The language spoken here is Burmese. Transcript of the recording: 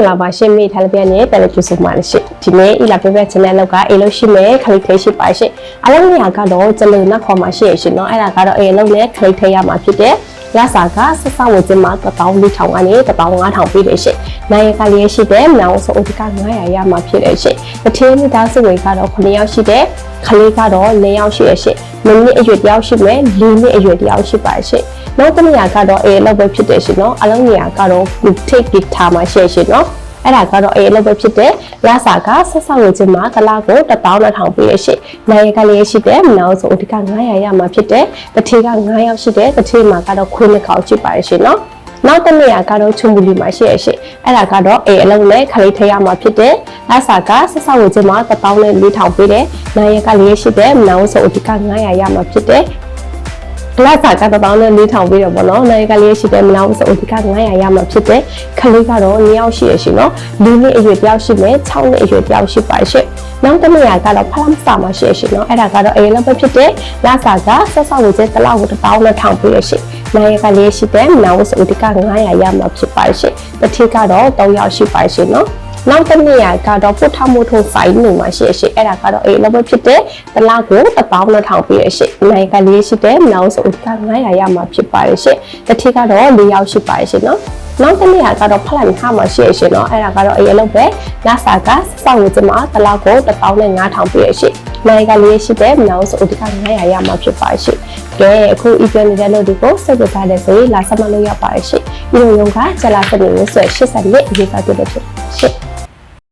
င်္ဂလာပါရှင်မိထားလပြနဲ့တယ်လီကျူဆိုပါရှင်ဒီနေ့ဤလာပြပြ channel လောက်ကအေးလို့ရှိမယ်ခလိတ်သေးရှိပါရှင်အလုံးနေရာကတော့ကျလုံနှက်ခေါ်မှာရှိရရှင်เนาะအဲ့ဒါကတော့အေးလုံးနဲ့ခလိတ်သေးရမှာဖြစ်တဲ့ရစာကဆက်ဆောက်ဝင်ခြင်းမှာ14000ကနေ15000ပြည့်တယ်ရှင် နိုင်ရကလေးရှိတယ်။နောင်ဆိုအိုဒီက900ရမှာဖြစ်တယ်ရှင်။တထင်းမိသားစုဝင်ကတော့9ယောက်ရှိတယ်။ကလေးကတော့4ယောက်ရှိရရှင်။မင်းနှစ်အရွယ်တယောက်ရှိမယ်၊လေးနှစ်အရွယ်တယောက်ရှိပါရှင်။နောက်တစ်နေရာကတော့အေလောက်ပဲဖြစ်တယ်ရှင်နော်။အလုံးနေရာကတော့ good take guitar မှာရှိရှင်နော်။အဲ့ဒါကတော့အေလောက်ပဲဖြစ်တယ်။ရစာကဆက်ဆောင်ရခြင်းမှာတစ်လကို12000ပေးရရှိ။နိုင်ရကလေးရှိတယ်။နောက်ဆိုအဓိက900ရမှာဖြစ်တယ်။တစ်ထေက900ရှိတယ်။တစ်ထေမှာကတော့ခွေးနှစ်ကောင်ရှိပါရရှိနော်။ နောက်တစ်နေရာကတော့ချုံပူလီမှာရှိရရှိအဲ့ဒါကတော့အေးအလုံးနဲ့ခလေးထရမှာဖြစ်တဲ့လစာကဆက်ဆောက်ဝင်ခြင်းမှာ14000ပေးတဲ့နိုင်ရကလေးရှိတဲ့မနောက်ဆိုဒီက900ရမှာဖြစ်တဲ့လက်စာကတောင်းနဲ့၄ထောင်ပြီးတော့ဗောနော်နိုင်ကလေးရှိတဲ့မလောက်ဆိုဒီက900ရမှာဖြစ်တဲ့ခလေးကတော့2ယောက်ရှိရရှိနော်၄နှစ်အရွယ်တယောက်ရှိမယ်6နှစ်အရွယ်တယောက်ရှိပါရှိနောက်တစ်နေရာကတော့ဖလမ်စာမှာရှိရရှိနော်အဲ့ဒါကတော့အေးလောက်ပဲဖြစ်တဲ့လက်စာကဆက်ဆောက်ဝင်တဲ့တစ်လောက်ကိုတောင်းနဲ့ထောင်ပြီးရရှိ နိုင်ကလေးရှိတဲ့မလောက်ဆိုဒီက900ရမှာဖြစ်ပါရှိတစ်ထစ်ကတော့3ယောက်ရှိပါရှိနော်နောက်တစ်နေရာကတော့ပုထမို့ထုံဆိုင်နေမှာရှိရှိအဲ့ဒါကတော့အေးလောက်ပဲဖြစ်တဲ့တလောက်ကို1,000ပြည့်ရရှိနိုင်ကလေးရှိတဲ့နောက်ဆိုက900ရမှာဖြစ်ပါရရှိတစ်ထစ်ကတော့4ယောက်ရှိပါရရှိနော်နောက်တစ်နေရာကတော့ဖလန်ခါမှာရှိရရှိနော်အဲ့ဒါကတော့အေးလောက်ပဲလာစာကစောင့်ဝကြမှာတလောက်ကို1,500ပြည့်ရရှိ နိုင်ကလေးရှိတဲ့နောက်ဆိုဒီက900ရမှာဖြစ်ပါရှိကဲအခုဤပြနေတဲ့လို့ဒီကိုစိတ်ကြစားတဲ့ဆိုရင်လာဆက်မလို့ရပါရရှိဒီလိုရုံကကျလာစနေလို့ဆို82ရေးသားပြတဲ့ဖြစ်ရှိ